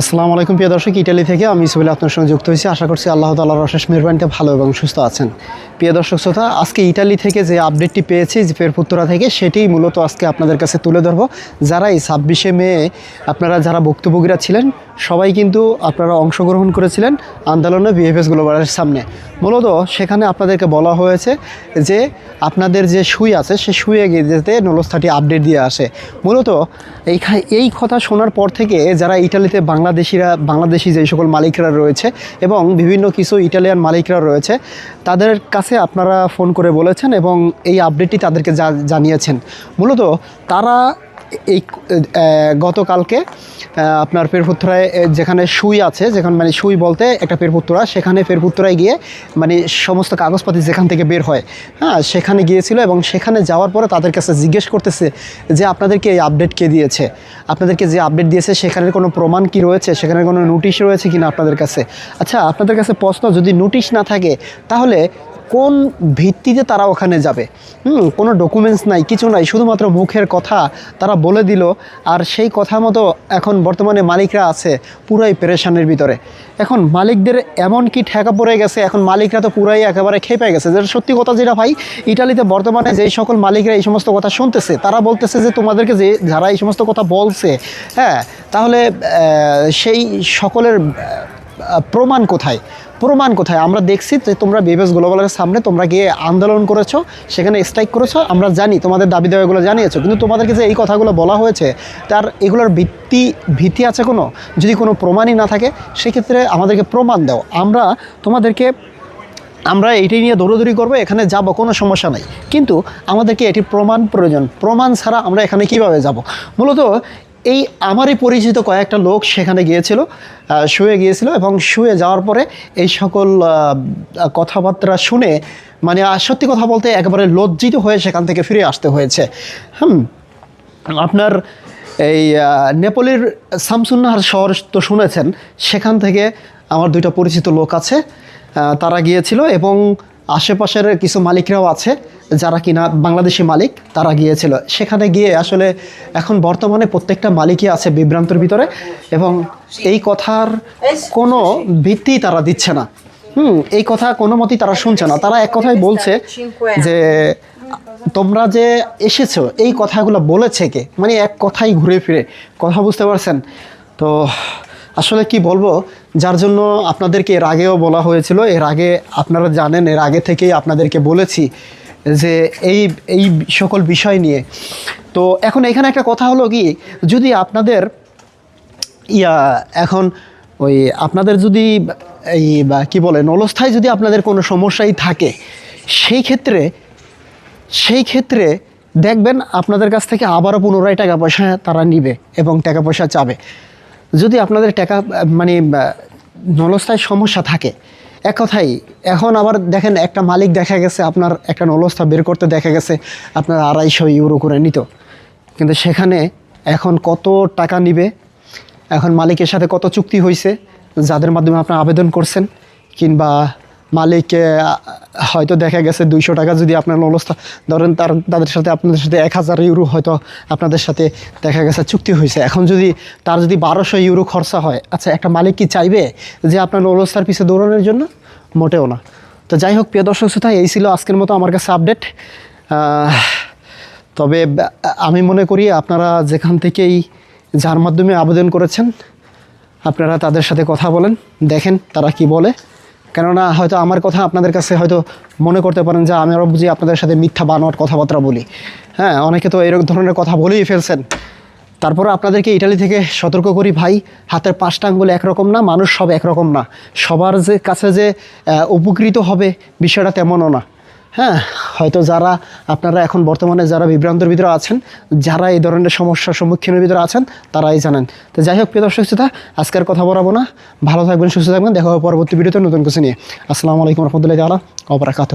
আসসালামু আলাইকুম প্রিয় দর্শক, ইটালি থেকে আমি ইসুবিল আপনার সঙ্গে যুক্ত হয়েছি। আশা করছি আল্লাহ তাল্লাহ অশেষ মেহরবানিতে ভালো এবং সুস্থ আছেন। প্রিয় দর্শক, শ্রোতা, আজকে ইটালি থেকে যে আপডেটটি পেয়েছি ফেরপুত্তরা থেকে, সেটি মূলত আজকে আপনাদের কাছে তুলে ধরবো। যারা এই ছাব্বিশে মে, আপনারা যারা ভুক্তভোগীরা ছিলেন সবাই কিন্তু আপনারা অংশগ্রহণ করেছিলেন আন্দোলনে বিএফএস গ্লোবালের সামনে। মূলত সেখানে আপনাদেরকে বলা হয়েছে যে আপনাদের যে সুই আছে, সে সুয়ে গিয়ে যেতে নলস্থাটি আপডেট দিয়ে আসে। মূলত এই এই কথা শোনার পর থেকে যারা ইটালিতে বাংলাদেশিরা, বাংলাদেশি যে সকল মালিকরা রয়েছে এবং বিভিন্ন কিছু ইটালিয়ান মালিকরা রয়েছে, তাদের কাছে আপনারা ফোন করে বলেছেন এবং এই আপডেটটি তাদেরকে জানিয়েছেন। মূলত তারা এই গতকালকে আপনার পেরপুত্রায় যেখানে সুই আছে, যেখানে মানে সুই বলতে একটা পেরপুত্রা, সেখানে পেরপুত্রায় গিয়ে মানে সমস্ত কাগজপাতি যেখান থেকে বের হয় হ্যাঁ সেখানে গিয়েছিল এবং সেখানে যাওয়ার পরে তাদের কাছে জিজ্ঞেস করতেছে যে আপনাদেরকে এই আপডেট কে দিয়েছে? আপনাদেরকে যে আপডেট দিয়েছে, সেখানের কোনো প্রমাণ কি রয়েছে? সেখানে কোনো নোটিশ রয়েছে কিনা আপনাদের কাছে? আচ্ছা আপনাদের কাছে প্রশ্ন, যদি নোটিশ না থাকে, তাহলে কোন ভিত্তিতে তারা ওখানে যাবে? হুম, কোনো ডকুমেন্টস নাই, কিছু নাই, শুধুমাত্র মুখের কথা তারা বলে দিল। আর সেই কথা মতো এখন বর্তমানে মালিকরা আছে পুরাই পেরেশানের ভিতরে। এখন মালিকদের এমন কি ঠেকা পড়ে গেছে, এখন মালিকরা তো পুরাই একেবারে খেপে গেছে। যেটা সত্যি কথা যেটা ভাই, ইটালিতে বর্তমানে যেই সকল মালিকরা এই সমস্ত কথা শুনতেছে, তারা বলতেছে যে তোমাদেরকে যে যারা এই সমস্ত কথা বলছে হ্যাঁ তাহলে সেই সকলের প্রমাণ কোথায়? প্রমাণ কোথায়? আমরা দেখছি যে তোমরা বিবেস গ্লোবালের সামনে তোমরা গিয়ে আন্দোলন করেছ, সেখানে স্ট্রাইক করেছ, আমরা জানি, তোমাদের দাবি দেওয়াগুলো জানিয়েছো, কিন্তু তোমাদেরকে যে এই কথাগুলো বলা হয়েছে, তার এগুলোর ভিত্তি ভিত্তি আছে কোনো? যদি কোনো প্রমাণই না থাকে, সেক্ষেত্রে আমাদেরকে প্রমাণ দাও। আমরা তোমাদেরকে, আমরা এইটাই নিয়ে দৌড়দৌড়ি করব, এখানে যাব, কোনো সমস্যা নাই। কিন্তু আমাদেরকে এটি প্রমাণ প্রয়োজন। প্রমাণ ছাড়া আমরা এখানে কীভাবে যাব? মূলত এই আমারই পরিচিত কয়েকটা লোক সেখানে গিয়েছিল শুয়ে গিয়েছিল এবং শুয়ে যাওয়ার পরে এই সকল কথাবার্তা শুনে মানে সত্যি কথা বলতে একেবারে লজ্জিত হয়ে সেখান থেকে ফিরে আসতে হয়েছে। হুম, আপনার এই নেপোলির শামসুন্নাহার শহর তো শুনেছেন, সেখান থেকে আমার দুইটা পরিচিত লোক আছে তারা গিয়েছিল এবং আশেপাশের কিছু মালিকরাও আছে যারা কিনা বাংলাদেশি মালিক, তারা গিয়েছিল। সেখানে গিয়ে আসলে এখন বর্তমানে প্রত্যেকটা মালিকই আছে বিভ্রান্তর ভিতরে এবং এই কথার কোনো ভিত্তি তারা দিচ্ছে না। হুম, এই কথা কোনো মতেই তারা শুনছে না। তারা এক কথাই বলছে যে, তোমরা যে এসেছ, এই কথাগুলো বলেছে কে? মানে এক কথাই ঘুরে ফিরে। কথা বুঝতে পারছেন? তো আসলে কি বলব, যার জন্য আপনাদেরকে এর আগেও বলা হয়েছিল, এর আগে আপনারা জানেন, এর আগে থেকেই আপনাদেরকে বলেছি যে এই এই সকল বিষয় নিয়ে। তো এখন এখানে একটা কথা হলো কি, যদি আপনাদের, ইয়া, এখন ওই আপনাদের যদি এই বা কী বলে, নলস্থায় যদি আপনাদের কোনো সমস্যাই থাকে, সেই ক্ষেত্রে সেই ক্ষেত্রে দেখবেন আপনাদের কাছ থেকে আবারও পুনরায় টাকা পয়সা তারা নিবে এবং টাকা পয়সা চাবে। যদি আপনাদের টাকা মানে নলস্থায় সমস্যা থাকে, এক কথাই এখন আবার দেখেন একটা মালিক দেখা গেছে, আপনার একটা নলস্থা বের করতে দেখা গেছে, আপনার আড়াইশো ইউরো করে নিত। কিন্তু সেখানে এখন কত টাকা নিবে, এখন মালিকের সাথে কত চুক্তি হয়েছে যাদের মাধ্যমে আপনার আবেদন করছেন, কিংবা মালিক হয়তো দেখা গেছে দুইশো টাকা যদি আপনার নলস্থা ধরেন তার, তাদের সাথে, আপনাদের সাথে এক হাজার ইউরো হয়তো আপনাদের সাথে দেখা গেছে, চুক্তি হয়েছে। এখন যদি তার যদি বারোশো ইউরো খরচা হয় আচ্ছা একটা মালিক কি চাইবে যে আপনার নলস্থার পিছে দৌড়ানোর জন্য? মোটেও না। তো যাই হোক, প্রিয় দর্শক শ্রোতা, এই ছিল আজকের মতো আমার কাছে আপডেট। তবে আমি মনে করি আপনারা যেখান থেকেই যার মাধ্যমে আবেদন করেছেন, আপনারা তাদের সাথে কথা বলেন, দেখেন তারা কি বলে। কেননা হয়তো আমার কথা আপনাদের কাছে হয়তো মনে করতে পারেন যে আমি আরও বুঝি আপনাদের সাথে মিথ্যা বানোয়ার কথাবার্তা বলি। হ্যাঁ অনেকে তো এরকম ধরনের কথা বলেই ফেলছেন। তারপরে আপনাদেরকে ইটালি থেকে সতর্ক করি ভাই, হাতের পাঁচটা আঙ্গুল একরকম না, মানুষ সব একরকম না। সবার যে কাছে যে উপকৃত হবে বিষয়টা তেমনও না। হ্যাঁ হয়তো যারা আপনারা এখন বর্তমানে যারা বিভ্রান্তর ভিতরে আছেন, যারা এই ধরনের সমস্যার সম্মুখীনের ভিতরে আছেন, তারাই জানেন। তো যাই হোক, প্রিয় দর্শক শ্রোতা, আজকের কথা বলাবো না। ভালো থাকবেন, সুস্থ থাকবেন। দেখা হবে পরবর্তী ভিডিওতে নতুন কিছু নিয়ে। আসসালামু আলাইকুম রহমতুল্লাহ আলা অপরাকাত